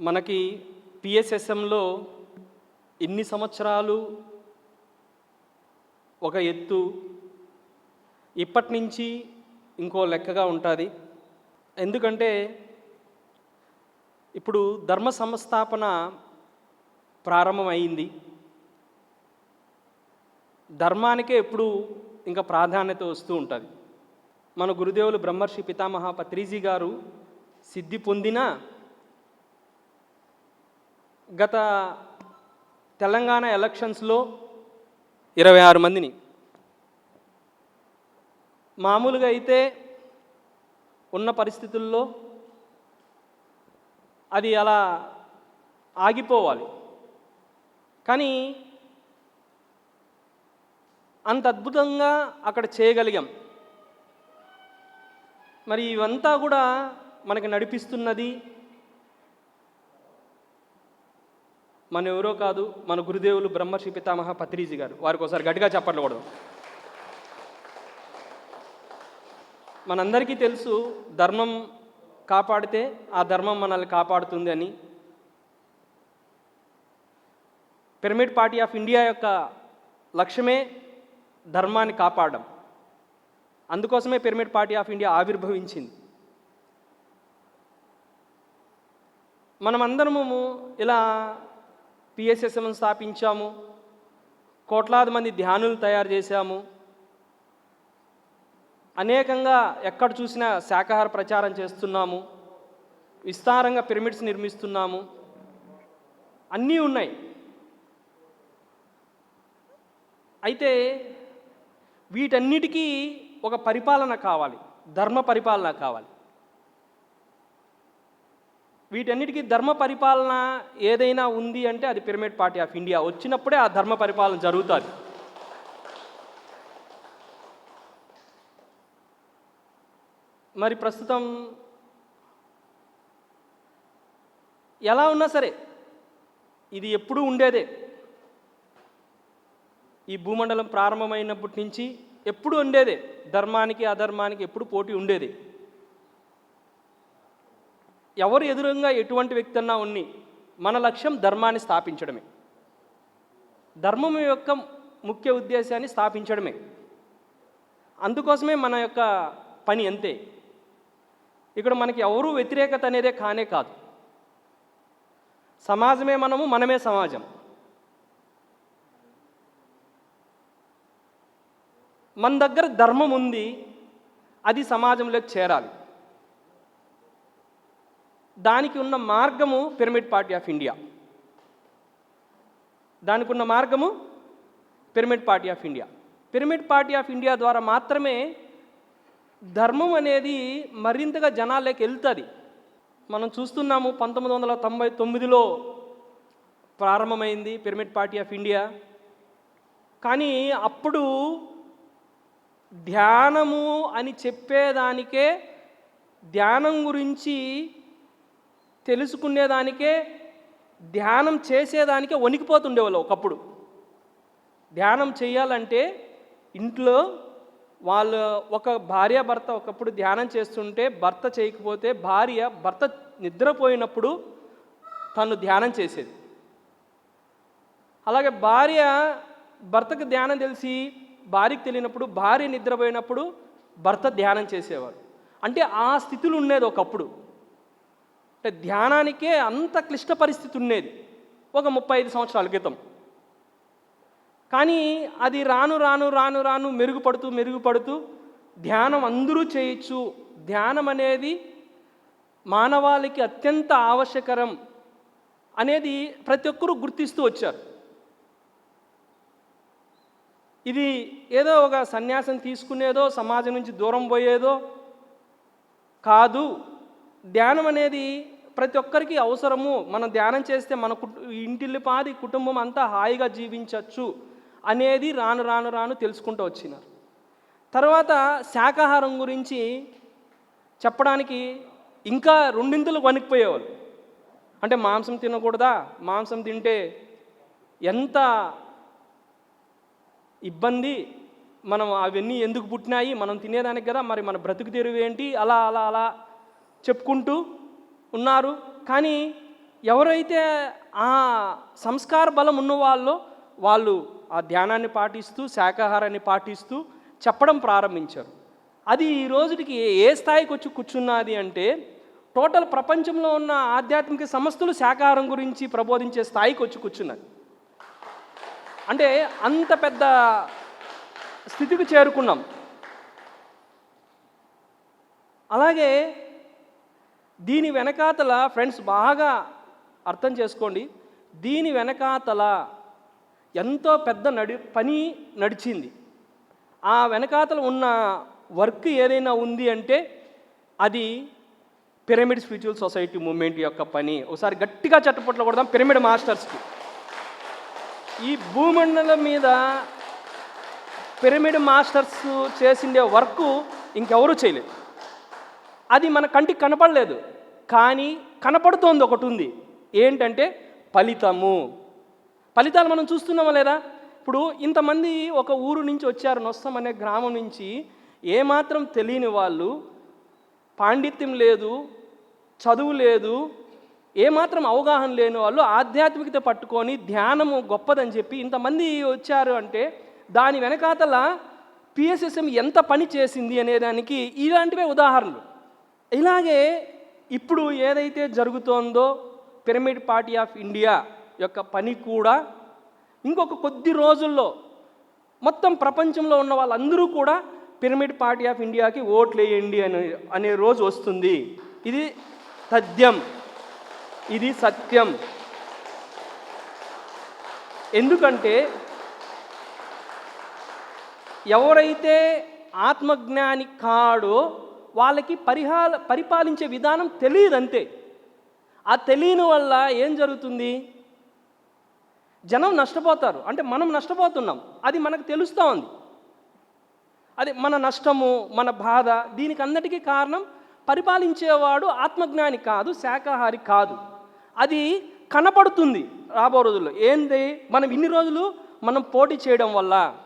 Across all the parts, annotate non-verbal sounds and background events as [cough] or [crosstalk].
మనకి పిఎస్ఎస్ఎంలో ఇన్ని సంవత్సరాలు ఒక ఎత్తు? ఇప్పటి నుంచి ఇంకో లెక్కగా ఉంటుంది. ఎందుకంటే ఇప్పుడు ధర్మ సంస్థాపన ప్రారంభమైంది. ధర్మానికే ఎప్పుడు ఇంకా ప్రాధాన్యత వస్తూ ఉంటుంది. మన గురుదేవులు బ్రహ్మర్షి పితామహ పత్రిజీ గారు సిద్ధి పొందిన గత తెలంగాణ ఎలక్షన్స్లో ఇరవై ఆరు మందిని. మామూలుగా అయితే ఉన్న పరిస్థితుల్లో అది అలా ఆగిపోవాలి. కానీ అంత అద్భుతంగా అక్కడ చేయగలిగాం. మరి ఇవంతా కూడా మనకి నడిపిస్తున్నది మన ఎవరో కాదు మన గురుదేవులు బ్రహ్మర్షి పితామహ పత్రిజీ గారు. వారికి ఒకసారి గట్టిగా చెప్పట్లు కూడా. మనందరికీ తెలుసు ధర్మం కాపాడితే ఆ ధర్మం మనల్ని కాపాడుతుంది అని. పిరమిడ్ పార్టీ ఆఫ్ ఇండియా యొక్క లక్ష్యమే ధర్మాన్ని కాపాడడం. అందుకోసమే పిరమిడ్ పార్టీ ఆఫ్ ఇండియా ఆవిర్భవించింది. మనమందరము ఇలా పిఎస్ఎస్ఎం స్థాపించాము. కోట్లాది మంది ధ్యానులు తయారు చేశాము. అనేకంగా ఎక్కడ చూసినా శాకాహార ప్రచారం చేస్తున్నాము. విస్తారంగా పిరమిడ్స్ నిర్మిస్తున్నాము. అన్నీ ఉన్నాయి. అయితే వీటన్నిటికీ ఒక పరిపాలన కావాలి. ధర్మ పరిపాలన కావాలి. వీటన్నిటికీ ధర్మ పరిపాలన ఏదైనా ఉంది అంటే అది పిరమిడ్ పార్టీ ఆఫ్ ఇండియా. వచ్చినప్పుడే ఆ ధర్మ పరిపాలన జరుగుతుంది. మరి ప్రస్తుతం ఎలా ఉన్నా సరే ఇది ఎప్పుడూ ఉండేదే. ఈ భూమండలం ప్రారంభమైనప్పటి నుంచి ఎప్పుడు ఉండేదే. ధర్మానికి అధర్మానికి ఎప్పుడు పోటీ ఉండేది. ఎవరు ఎదురుగా ఎటువంటి వ్యక్తి అన్నా ఉన్ని మన లక్ష్యం ధర్మాన్ని స్థాపించడమే. ధర్మం యొక్క ముఖ్య ఉద్దేశాన్ని స్థాపించడమే. అందుకోసమే మన యొక్క పని అంతే. ఇక్కడ మనకి ఎవరూ వ్యతిరేకత అనేదే కానే కాదు. సమాజమే మనము మనమే సమాజం. మన దగ్గర ధర్మం ఉంది అది సమాజంలోకి చేరాలి. దానికి ఉన్న మార్గము పిరమిడ్ పార్టీ ఆఫ్ ఇండియా. దానికి ఉన్న మార్గము pyramid party of India. Pyramid party of India ద్వారా మాత్రమే ధర్మం అనేది మరింతగా జనాల్లోకి వెళ్తుంది. మనం చూస్తున్నాము పంతొమ్మిది వందల తొంభై తొమ్మిదిలో ప్రారంభమైంది పిరమిడ్ పార్టీ ఆఫ్ ఇండియా. కానీ అప్పుడు ధ్యానము అని చెప్పేదానికే ధ్యానం గురించి తెలుసుకునేదానికే ధ్యానం చేసేదానికే వణికిపోతుండేవాళ్ళు ఒకప్పుడు. ధ్యానం చేయాలంటే ఇంట్లో వాళ్ళు ఒక భార్య భర్త ఒకప్పుడు ధ్యానం చేస్తుంటే భర్త చేయకపోతే భార్య భర్త నిద్రపోయినప్పుడు తను ధ్యానం చేసేది. అలాగే భార్య భర్తకు ధ్యానం తెలిసి భార్యకు తెలియనప్పుడు భార్య నిద్రపోయినప్పుడు భర్త ధ్యానం చేసేవారు. అంటే ఆ స్థితులు ఉండేది ఒకప్పుడు. అంటే ధ్యానానికే అంత క్లిష్ట పరిస్థితి ఉండేది. ఒక ముప్పై ఐదు సంవత్సరాల క్రితం. కానీ అది రాను రాను రాను రాను మెరుగుపడుతూ మెరుగుపడుతూ ధ్యానం అందరూ చేయొచ్చు. ధ్యానం అనేది మానవాళికి అత్యంత ఆవశ్యకరం అనేది ప్రతి ఒక్కరూ గుర్తిస్తూ వచ్చారు. ఇది ఏదో ఒక సన్యాసం తీసుకునేదో సమాజం నుంచి దూరం పోయేదో కాదు. ధ్యానం అనేది ప్రతి ఒక్కరికి అవసరము. మనం ధ్యానం చేస్తే మన కుటు ఇంటిల్లిపాది కుటుంబం అంతా హాయిగా జీవించవచ్చు అనేది రాను రాను రాను తెలుసుకుంటూ వచ్చినారు. తర్వాత శాకాహారం గురించి చెప్పడానికి ఇంకా రెండింతలు వణికిపోయేవాళ్ళు. అంటే మాంసం తినకూడదా? మాంసం తింటే ఎంత ఇబ్బంది? మనం అవన్నీ ఎందుకు పుట్టినాయి? మనం తినేదానికి కదా మరి మన బ్రతుకు తెరువు ఏంటి అలా అలా అలా చెప్పుకుంటూ ఉన్నారు. కానీ ఎవరైతే ఆ సంస్కార బలం ఉన్నవాళ్ళో వాళ్ళు ఆ ధ్యానాన్ని పాటిస్తూ శాకాహారాన్ని పాటిస్తూ చెప్పడం ప్రారంభించారు. అది ఈ రోజుకి ఏ స్థాయికి వచ్చి కూర్చున్నది అంటే టోటల్ ప్రపంచంలో ఉన్న ఆధ్యాత్మిక సంస్థలు శాకాహారం గురించి ప్రబోధించే స్థాయికి వచ్చి కూర్చున్నది. అంటే అంత పెద్ద స్థితికి చేరుకున్నాం. అలాగే దీని వెనకాతల ఫ్రెండ్స్ బాగా అర్థం చేసుకోండి. దీని వెనకాతల ఎంతో పెద్ద నడి పని నడిచింది. ఆ వెనకాతల ఉన్న వర్క్ ఏదైనా ఉంది అంటే అది పిరమిడ్ స్పిరిచువల్ సొసైటీ మూమెంట్ యొక్క పని. ఒకసారి గట్టిగా చట్టపట్లు కొడదాం పిరమిడ్ మాస్టర్స్కి. ఈ భూమండలం మీద పిరమిడ్ మాస్టర్స్ చేసిండే వర్క్ ఇంకెవరూ చేయలేదు. అది మన కంటికి కనపడలేదు. కానీ కనపడుతోంది ఒకటి ఉంది. ఏంటంటే ఫలితము. ఫలితాలు మనం చూస్తున్నామా లేదా? ఇప్పుడు ఇంతమంది ఒక ఊరు నుంచి వచ్చారు నొస్తం అనే గ్రామం నుంచి. ఏమాత్రం తెలియని వాళ్ళు పాండిత్యం లేదు చదువు లేదు ఏమాత్రం అవగాహన లేని వాళ్ళు ఆధ్యాత్మికత పట్టుకొని ధ్యానము గొప్పదని చెప్పి ఇంతమంది వచ్చారు అంటే దాని వెనకాతల పిఎస్ఎస్ఎం ఎంత పని చేసింది అనేదానికి ఇలాంటివే ఉదాహరణలు. ఇలాగే ఇప్పుడు ఏదైతే జరుగుతోందో పిరమిడ్ పార్టీ ఆఫ్ ఇండియా యొక్క పని కూడా ఇంకొక కొద్ది రోజుల్లో మొత్తం ప్రపంచంలో ఉన్న వాళ్ళందరూ కూడా పిరమిడ్ పార్టీ ఆఫ్ ఇండియాకి ఓట్లు వేయండి అనే అనే రోజు వస్తుంది. ఇది తథ్యం ఇది సత్యం. ఎందుకంటే ఎవరైతే ఆత్మజ్ఞాని కాడో వాళ్ళకి పరిహార పరిపాలించే విధానం తెలియదంతే. ఆ తెలియని వల్ల ఏం జరుగుతుంది? జనం నష్టపోతారు. అంటే మనం నష్టపోతున్నాం. అది మనకు తెలుస్తూ ఉంది. అది మన నష్టము మన బాధ దీనికి అన్నిటికీ కారణం పరిపాలించేవాడు ఆత్మజ్ఞాని కాదు శాకాహారి కాదు. అది కనపడుతుంది రాబో రోజుల్లో. ఏంది? మనం ఇన్ని రోజులు మనం పోటీ చేయడం వల్ల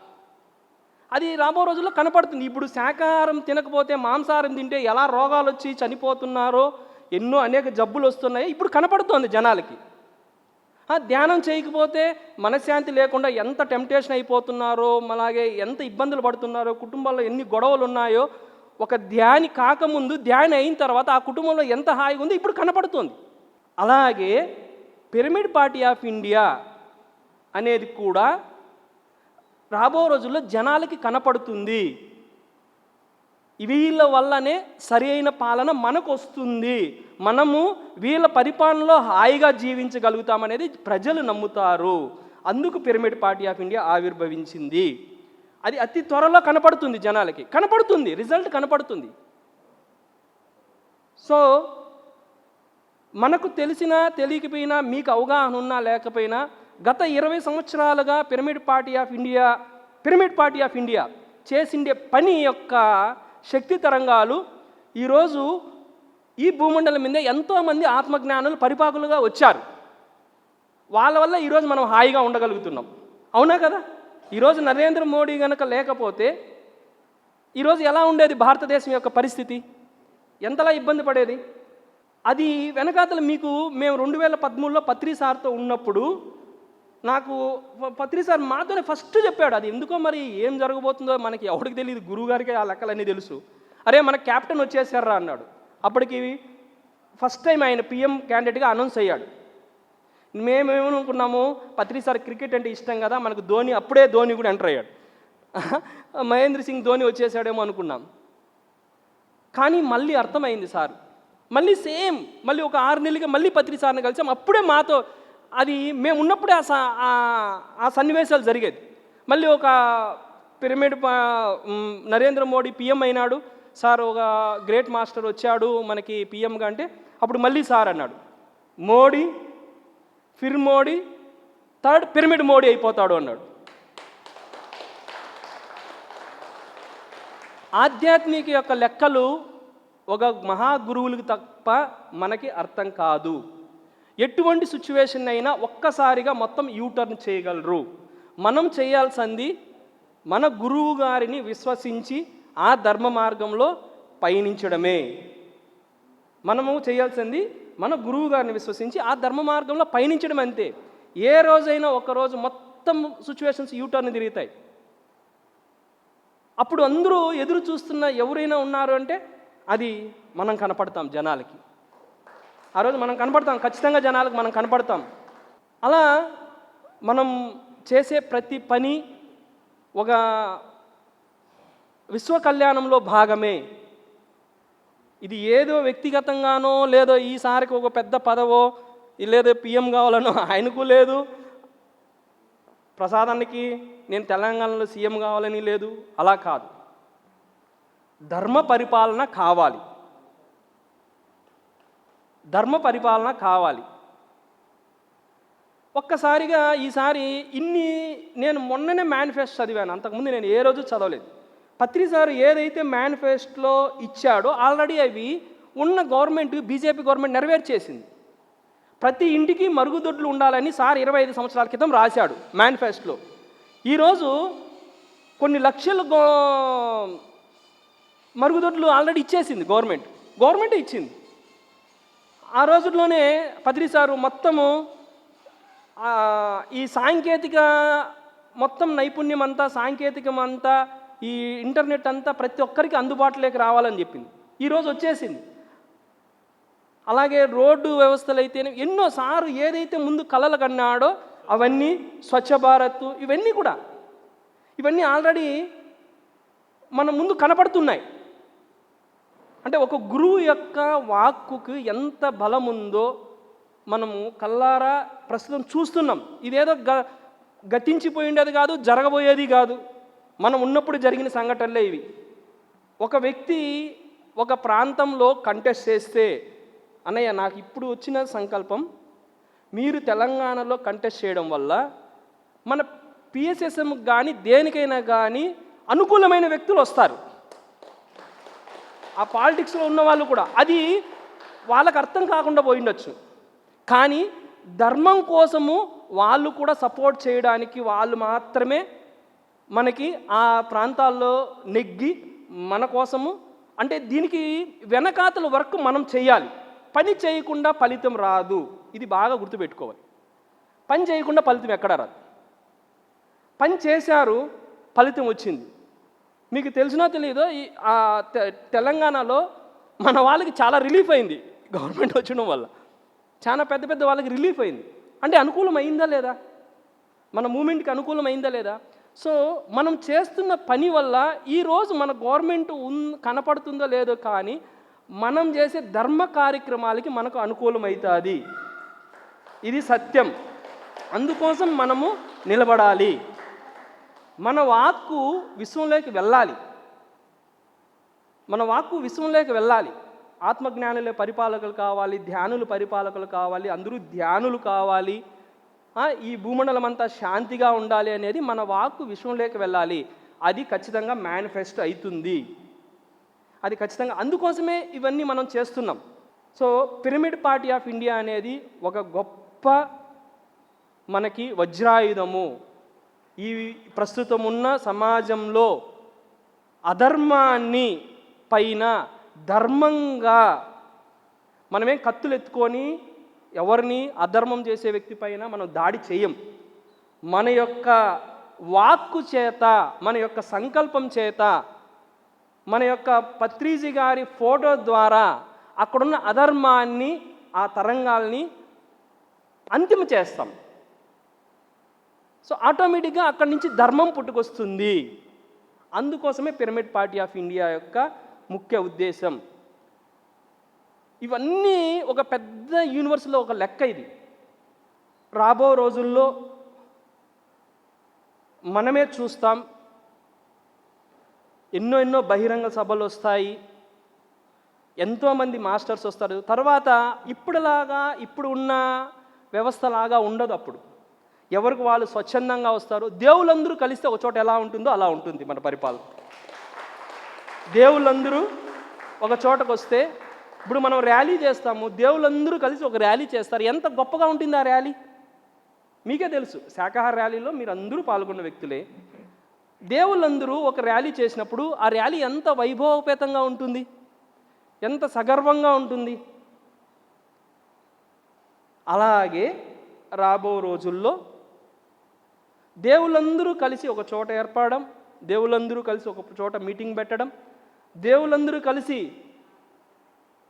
అది రాబో రోజుల్లో కనపడుతుంది. ఇప్పుడు శాకాహారం తినకపోతే మాంసాహారం తింటే ఎలా రోగాలు వచ్చి చనిపోతున్నారో ఎన్నో అనేక జబ్బులు వస్తున్నాయి. ఇప్పుడు కనపడుతోంది జనాలకి. ఆ ధ్యానం చేయకపోతే మనశ్శాంతి లేకుండా ఎంత టెంప్టేషన్ అయిపోతున్నారో అలాగే ఎంత ఇబ్బందులు పడుతున్నారో కుటుంబాల్లో ఎన్ని గొడవలు ఉన్నాయో ఒక ధ్యాని కాకముందు ధ్యాని అయిన తర్వాత ఆ కుటుంబంలో ఎంత హాయిగా ఉందో ఇప్పుడు కనపడుతుంది. అలాగే పిరమిడ్ పార్టీ ఆఫ్ ఇండియా అనేది కూడా రాబో రోజుల్లో జనాలకి కనపడుతుంది. వీళ్ళ వల్లనే సరి అయిన పాలన మనకు వస్తుంది మనము వీళ్ళ పరిపాలనలో హాయిగా జీవించగలుగుతామనేది ప్రజలు నమ్ముతారు. అందుకు పిరమిడ్ పార్టీ ఆఫ్ ఇండియా ఆవిర్భవించింది. అది అతి త్వరలో కనపడుతుంది జనాలకి. కనపడుతుంది రిజల్ట్ కనపడుతుంది. సో మనకు తెలిసినా తెలియకపోయినా మీకు అవగాహన ఉన్నా లేకపోయినా గత ఇరవై సంవత్సరాలుగా pyramid party of India pyramid party of India చేసిండే పని యొక్క శక్తి తరంగాలు ఈరోజు ఈ భూమండలం మీద ఎంతోమంది ఆత్మజ్ఞానులు పరిపాకులుగా వచ్చారు. వాళ్ళ వల్ల ఈరోజు మనం హాయిగా ఉండగలుగుతున్నాం. అవునా కదా? ఈరోజు నరేంద్ర మోడీ గనక లేకపోతే ఈరోజు ఎలా ఉండేది భారతదేశం యొక్క పరిస్థితి? ఎంతలా ఇబ్బంది పడేది? అది వెనకాతల మీకు మేము రెండు వేల పదమూడులో పత్రిసార్తో ఉన్నప్పుడు నాకు పత్రి సార్ మాతోనే ఫస్ట్ చెప్పాడు అది ఎందుకో మరి ఏం జరగబోతుందో మనకి ఎవరికి తెలియదు గురువు గారికి ఆ లెక్కలన్నీ తెలుసు. అరే మన క్యాప్టెన్ వచ్చేసారా? అన్నాడు. అప్పటికి ఫస్ట్ టైం ఆయన పిఎం క్యాండిడేట్గా అనౌన్స్ అయ్యాడు. మేమేమనుకున్నాము పత్రి సార్ క్రికెట్ అంటే ఇష్టం కదా మనకు ధోని అప్పుడే ధోని కూడా ఎంటర్ అయ్యాడు. [laughs] మహేంద్ర సింగ్ ధోని వచ్చేసాడేమో అనుకున్నాం. కానీ మళ్ళీ అర్థమైంది సార్ మళ్ళీ సేమ్ మళ్ళీ ఒక ఆరు నెలలుగా మళ్ళీ పత్రి సార్ని కలిసాం అప్పుడే మాతో అది మేము ఉన్నప్పుడే ఆ స- ఆ- సన్నివేశాలు జరిగేది. మళ్ళీ ఒక పిరమిడ్ నరేంద్ర మోడీ పిఎం అయినాడు. సార్ ఒక గ్రేట్ మాస్టర్ వచ్చాడు మనకి పిఎంగా అంటే అప్పుడు మళ్ళీ సార్ అన్నాడు మోడీ ఫిర్ మోడీ థర్డ్ పిరమిడ్ మోడీ అయిపోతాడు అన్నాడు. ఆధ్యాత్మిక యొక్క లెక్కలు ఒక మహాగురువులకు తప్ప మనకి అర్థం కాదు. ఎటువంటి సిచ్యువేషన్ అయినా ఒక్కసారిగా మొత్తం యూటర్న్ చేయగలరు. మనం చేయాల్సింది మన గురువు గారిని విశ్వసించి ఆ ధర్మ మార్గంలో పయనించడమే. మనము చేయాల్సింది మన గురువు గారిని విశ్వసించి ఆ ధర్మ మార్గంలో పయనించడం అంతే. ఏ రోజైనా ఒక రోజు మొత్తం సిచ్యువేషన్స్ యూటర్న్ తిరుగుతాయి. అప్పుడు అందరూ ఎదురు చూస్తున్న ఎవరైనా ఉన్నారు అంటే అది మనం కనపడతాం జనాలకి. ఆ రోజు మనం కనపడతాం ఖచ్చితంగా జనాలకు మనం కనపడతాం. అలా మనం చేసే ప్రతి పని ఒక విశ్వ కళ్యాణంలో భాగమే. ఇది ఏదో వ్యక్తిగతంగానో లేదో ఈసారికి ఒక పెద్ద పదవో లేదో పిఎం కావాలనో ఆయనకు లేదు. ప్రసాదానికి నేను తెలంగాణలో సీఎం కావాలని లేదు. అలా కాదు. ధర్మ పరిపాలన కావాలి. ధర్మ పరిపాలన కావాలి. ఒక్కసారిగా ఈసారి ఇన్ని నేను మొన్ననే మేనిఫెస్ట్ చదివాను. అంతకుముందు నేను ఏ రోజు చదవలేదు. పత్రిసారు ఏదైతే మేనిఫెస్టోలో ఇచ్చాడో ఆల్రెడీ అవి ఉన్న గవర్నమెంట్ బీజేపీ గవర్నమెంట్ నెరవేర్చేసింది. ప్రతి ఇంటికి మరుగుదొడ్లు ఉండాలని సార్ ఇరవై ఐదు సంవత్సరాల క్రితం రాశాడు మేనిఫెస్టోలో ఈరోజు కొన్ని లక్షల గో మరుగుదొడ్లు ఆల్రెడీ ఇచ్చేసింది గవర్నమెంట్ గవర్నమెంటే ఇచ్చింది? ఆ రోజుల్లోనే పత్రి సారు మొత్తము ఈ సాంకేతిక మొత్తం నైపుణ్యం అంతా సాంకేతికం అంతా ఈ ఇంటర్నెట్ అంతా ప్రతి ఒక్కరికి అందుబాటులోకి రావాలని చెప్పింది. ఈరోజు వచ్చేసింది. అలాగే రోడ్డు వ్యవస్థలు అయితే ఎన్నో సారు ఏదైతే ముందు కలలు కన్నాడో అవన్నీ స్వచ్ఛ భారత్ ఇవన్నీ కూడా. ఇవన్నీ ఆల్రెడీ మన ముందు కనపడుతున్నాయి. అంటే ఒక గురువు యొక్క వాక్కుకి ఎంత బలం ఉందో మనము కల్లారా ప్రస్తుతం చూస్తున్నాం. ఇదేదో గ గతించిపోయిండేది కాదు జరగబోయేది కాదు. మనం ఉన్నప్పుడు జరిగిన సంఘటనలే ఇవి. ఒక వ్యక్తి ఒక ప్రాంతంలో కంటెస్ట్ చేస్తే అన్నయ్య నాకు ఇప్పుడు వచ్చిన సంకల్పం మీరు తెలంగాణలో కంటెస్ట్ చేయడం వల్ల మన పిఎస్ఎస్ఎం కానీ దేనికైనా కానీ అనుకూలమైన వ్యక్తులు వస్తారు. ఆ పాలిటిక్స్లో ఉన్న వాళ్ళు కూడా అది వాళ్ళకు అర్థం కాకుండా పోయిండొచ్చు. కానీ ధర్మం కోసము వాళ్ళు కూడా సపోర్ట్ చేయడానికి వాళ్ళు మాత్రమే మనకి ఆ ప్రాంతాల్లో నెగ్గి మన కోసము అంటే దీనికి వెనకాతల వర్క్ మనం చేయాలి. పని చేయకుండా ఫలితం రాదు. ఇది బాగా గుర్తుపెట్టుకోవాలి. పని చేయకుండా ఫలితం ఎక్కడ రాదు? పని చేశారు ఫలితం వచ్చింది. మీకు తెలిసినా తెలియదో ఈ తె- తెలంగాణలో మన వాళ్ళకి చాలా రిలీఫ్ అయింది గవర్నమెంట్ వచ్చడం వల్ల. చాలా పెద్ద పెద్ద వాళ్ళకి రిలీఫ్ అయింది. అంటే అనుకూలం అయిందా లేదా? మన మూమెంట్కి అనుకూలం అయిందా లేదా? సో మనం చేస్తున్న పని వల్ల ఈరోజు మన గవర్నమెంట్ ఉన్ కనపడుతుందో లేదో కానీ మనం చేసే ధర్మ కార్యక్రమాలకి మనకు అనుకూలం అవుతుంది. ఇది సత్యం. అందుకోసం మనము నిలబడాలి. మన వాక్కు విశ్వంలోకి వెళ్ళాలి. మన వాక్కు విశ్వంలోకి వెళ్ళాలి. ఆత్మజ్ఞానులే పరిపాలకులు కావాలి ధ్యానులు పరిపాలకులు కావాలి అందరూ ధ్యానులు కావాలి. ఈ భూమండలం అంతా శాంతిగా ఉండాలి అనేది మన వాక్కు విశ్వంలోకి వెళ్ళాలి. అది ఖచ్చితంగా మేనిఫెస్ట్ అవుతుంది అది ఖచ్చితంగా అందుకోసమే ఇవన్నీ మనం చేస్తున్నాం. So pyramid party of India అనేది ఒక గొప్ప మనకి వజ్రాయుధము. ఈ ప్రస్తుతం ఉన్న సమాజంలో అధర్మాన్ని పైన ధర్మంగా మనమేం కత్తులు ఎత్తుకొని ఎవరిని అధర్మం చేసే వ్యక్తి పైన మనం దాడి చేయం. మన యొక్క వాక్కు చేత మన యొక్క సంకల్పం చేత మన యొక్క పత్రిజీ గారి ఫోటో ద్వారా అక్కడున్న అధర్మాన్ని ఆ తరంగాల్ని అంతిమ చేస్తాం. సో ఆటోమేటిక్గా అక్కడి నుంచి ధర్మం పుట్టుకొస్తుంది. అందుకోసమే పిరమిడ్ పార్టీ ఆఫ్ ఇండియా యొక్క ముఖ్య ఉద్దేశం. ఇవన్నీ ఒక పెద్ద యూనివర్స్లో ఒక లెక్క ఇది. రాబో రోజుల్లో మనమే చూస్తాం. ఎన్నో ఎన్నో బహిరంగ సభలు వస్తాయి. ఎంతోమంది మాస్టర్స్ వస్తారు. తర్వాత ఇప్పుడులాగా ఇప్పుడు ఉన్న వ్యవస్థలాగా ఉండదు అప్పుడు. ఎవరికి వాళ్ళు స్వచ్ఛందంగా వస్తారు దేవుళ్ళందరూ కలిస్తే ఒక చోట ఎలా ఉంటుందో అలా ఉంటుంది మన పరిపాలన. దేవుళ్ళందరూ ఒక చోటకు వస్తే ఇప్పుడు మనం ర్యాలీ చేస్తాము దేవుళ్ళందరూ కలిసి ఒక ర్యాలీ చేస్తారు. ఎంత గొప్పగా ఉంటుంది ఆ ర్యాలీ? మీకే తెలుసు శాకాహార ర్యాలీలో మీరు అందరూ పాల్గొన్న వ్యక్తులే. దేవుళ్ళందరూ ఒక ర్యాలీ చేసినప్పుడు ఆ ర్యాలీ ఎంత వైభవపేతంగా ఉంటుంది? ఎంత సగర్వంగా ఉంటుంది? అలాగే రాబో రోజుల్లో దేవుళ్ళందరూ కలిసి ఒక చోట ఏర్పడడం దేవుళ్ళందరూ కలిసి ఒక చోట మీటింగ్ పెట్టడం దేవుళ్ళందరూ కలిసి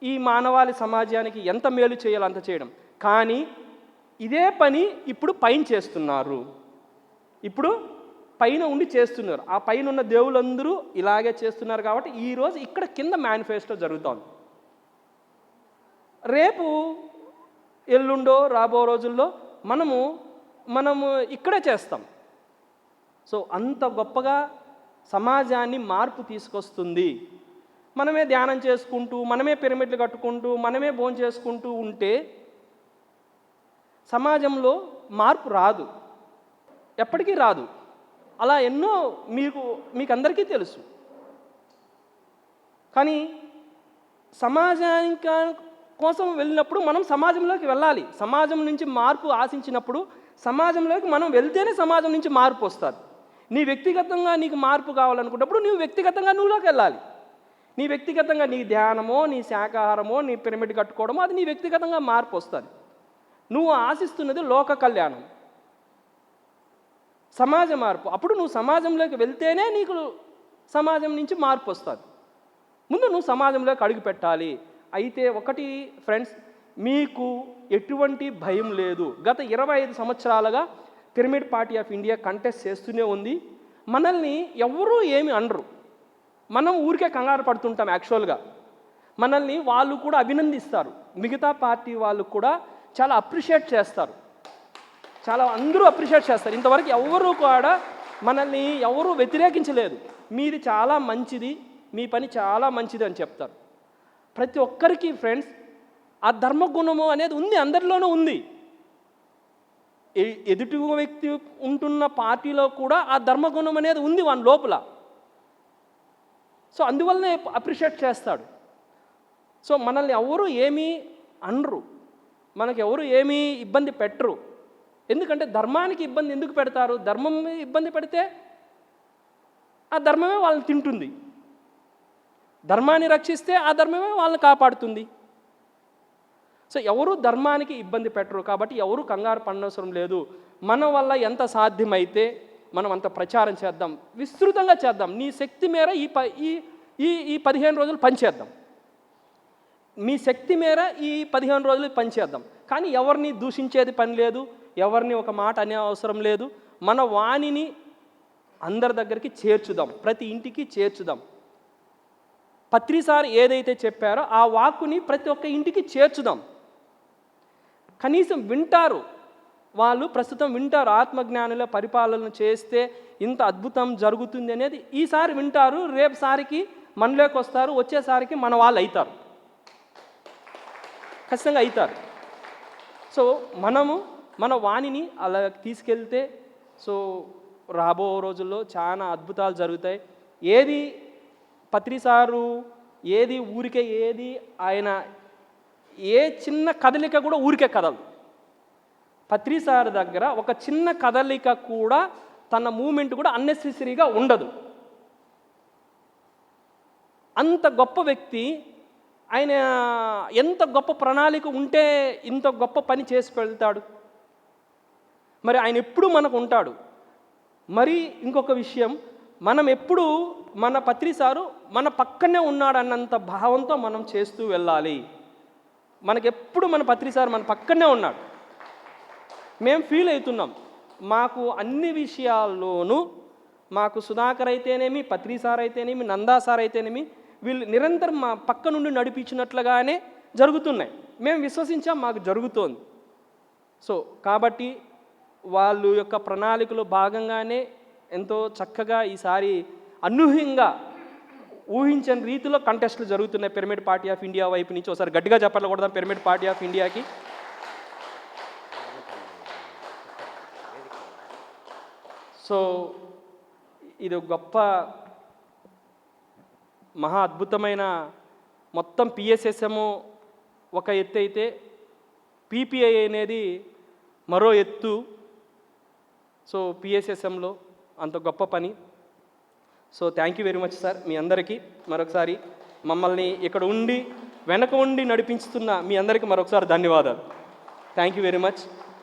ఈ మానవాళి సమాజానికి ఎంత మేలు చేయాలో అంత చేయడం. కానీ ఇదే పని ఇప్పుడు పైన చేస్తున్నారు. ఇప్పుడు పైన ఉండి చేస్తున్నారు. ఆ పైన ఉన్న దేవుళ్ళందరూ ఇలాగే చేస్తున్నారు కాబట్టి ఈరోజు ఇక్కడ కింద మేనిఫెస్టో జరుగుతోంది. రేపు ఎల్లుండో రాబో రోజుల్లో మనము మనము ఇక్కడే చేస్తాం. సో అంత గొప్పగా సమాజాన్ని మార్పు తీసుకొస్తుంది. మనమే ధ్యానం చేసుకుంటూ మనమే పిరమిడ్లు కట్టుకుంటూ మనమే భోజనం చేసుకుంటూ ఉంటే సమాజంలో మార్పు రాదు. ఎప్పటికీ రాదు. అలా ఎన్నో మీకు మీకు అందరికీ తెలుసు. కానీ సమాజానికి కోసం వెళ్ళినప్పుడు మనం సమాజంలోకి వెళ్ళాలి. సమాజం నుంచి మార్పు ఆశించినప్పుడు సమాజంలోకి మనం వెళ్తేనే సమాజం నుంచి మార్పు వస్తుంది. నీ వ్యక్తిగతంగా నీకు మార్పు కావాలనుకున్నప్పుడు నువ్వు వ్యక్తిగతంగా నువ్వులోకి వెళ్ళాలి. నీ వ్యక్తిగతంగా నీ ధ్యానమో నీ శాకాహారమో నీ పిరమిడ్ కట్టుకోవడమో అది నీ వ్యక్తిగతంగా మార్పు వస్తుంది. నువ్వు ఆశిస్తున్నది లోక కళ్యాణం. సమాజ మార్పు. అప్పుడు నువ్వు సమాజంలోకి వెళ్తేనే నీకు సమాజం నుంచి మార్పు వస్తుంది. ముందు నువ్వు సమాజంలోకి అడుగు పెట్టాలి. అయితే ఒకటి ఫ్రెండ్స్ మీకు ఎటువంటి భయం లేదు. గత ఇరవై ఐదు సంవత్సరాలుగా pyramid party of India contest చేస్తూనే ఉంది. మనల్ని ఎవరూ ఏమి అనరు. మనం ఊరికే కంగారు పడుతుంటాం యాక్చువల్గా మనల్ని వాళ్ళు కూడా అభినందిస్తారు. మిగతా పార్టీ వాళ్ళు కూడా చాలా అప్రిషియేట్ చేస్తారు. చాలా అందరూ అప్రిషియేట్ చేస్తారు. ఇంతవరకు ఎవరు కూడా మనల్ని ఎవరు వ్యతిరేకించలేదు. మీది చాలా మంచిది మీ పని చాలా మంచిది అని చెప్తారు. ప్రతి ఒక్కరికి ఫ్రెండ్స్ ఆ ధర్మగుణము అనేది ఉంది అందరిలోనూ ఉంది. ఎదుటి వ్యక్తి ఉంటున్న పార్టీలో కూడా ఆ ధర్మగుణం అనేది ఉంది వాని లోపల. సో అందువల్లనే అప్రిషియేట్ చేస్తాడు. సో మనల్ని ఎవరు ఏమీ అనరు. మనకి ఎవరు ఏమీ ఇబ్బంది పెట్టరు. ఎందుకంటే ధర్మానికి ఇబ్బంది ఎందుకు పెడతారు? ధర్మం ఇబ్బంది పెడితే ఆ ధర్మమే వాళ్ళని తింటుంది. ధర్మాన్ని రక్షిస్తే ఆ ధర్మమే వాళ్ళని కాపాడుతుంది. సో ఎవరు ధర్మానికి ఇబ్బంది పెట్టరు కాబట్టి ఎవరు కంగారు పడనవసరం లేదు. మన వల్ల ఎంత సాధ్యమైతే మనం అంత ప్రచారం చేద్దాం విస్తృతంగా చేద్దాం. నీ శక్తి మేర ఈ ప ఈ ఈ ఈ పదిహేను రోజులు పనిచేద్దాం మీ శక్తి మేర ఈ పదిహేను రోజులు పనిచేద్దాం కానీ ఎవరిని దూషించేది పని లేదు ఎవరిని ఒక మాట అనే అవసరం లేదు. మన వాణిని అందరి దగ్గరికి చేర్చుదాం ప్రతి ఇంటికి చేర్చుదాం. పత్రిసారి ఏదైతే చెప్పారో ఆ వాక్కుని ప్రతి ఒక్క ఇంటికి చేర్చుదాం. కనీసం వింటారు. వాళ్ళు ప్రస్తుతం వింటారు. ఆత్మజ్ఞానుల పరిపాలన చేస్తే ఇంత అద్భుతం జరుగుతుంది అనేది ఈసారి వింటారు. రేపు సారికి మనలోకి వస్తారు. వచ్చేసారికి మన వాళ్ళు అవుతారు. ఖచ్చితంగా అవుతారు. సో మనము మన వాణిని అలా తీసుకెళ్తే సో రాబో రోజుల్లో చాలా అద్భుతాలు జరుగుతాయి. ఏది పత్రిసారు ఏది ఊరికే ఏది ఆయన ఏ చిన్న కదలిక కూడా ఊరికే కదలదు. పత్రిసార్ దగ్గర ఒక చిన్న కదలిక కూడా తన మూమెంట్ కూడా అన్నెసెసరీగా ఉండదు. అంత గొప్ప వ్యక్తి ఆయన ఎంత గొప్ప ప్రణాళిక ఉంటే ఇంత గొప్ప పని చేసి వెళ్తాడు. మరి ఆయన ఎప్పుడు మనకు ఉంటాడు? మరి ఇంకొక విషయం మనం ఎప్పుడు మన పత్రిసారు మన పక్కనే ఉన్నాడన్నంత భావంతో మనం చేస్తూ వెళ్ళాలి. మనకెప్పుడు మన పత్రి సార్ మన పక్కనే ఉన్నాడు. మేము ఫీల్ అవుతున్నాం. మాకు అన్ని విషయాల్లోనూ మాకు సుధాకర్ అయితేనేమి పత్రి సార్ అయితేనేమి నందా సార్ అయితేనేమి వీళ్ళు నిరంతరం మా పక్క నుండి నడిపించినట్లుగానే జరుగుతున్నాయి. మేము విశ్వసించాం మాకు జరుగుతోంది. సో కాబట్టి వాళ్ళు యొక్క ప్రణాళికలో భాగంగానే ఎంతో చక్కగా ఈసారి అనూహ్యంగా ఊహించని రీతిలో కంటెస్ట్లు జరుగుతున్నాయి. పిరమిడ్ పార్టీ ఆఫ్ ఇండియా వైపు నుంచి ఒకసారి గట్టిగా చెప్పాలి కూడా పిరమిడ్ పార్టీ ఆఫ్ ఇండియాకి సో ఇది గొప్ప మహా అద్భుతమైన మొత్తం పిఎస్ఎస్ఎం ఒక ఎత్తు అయితే పీపీఐ అనేది మరో ఎత్తు. సో పిఎస్ఎస్ఎంలో అంత గొప్ప పని. So thank you very much sir మీ అందరికీ మరొకసారి మమ్మల్ని ఇక్కడ ఉండి వెనక ఉండి నడిపించుతున్న మీ అందరికీ మరొకసారి ధన్యవాదాలు. Thank you very much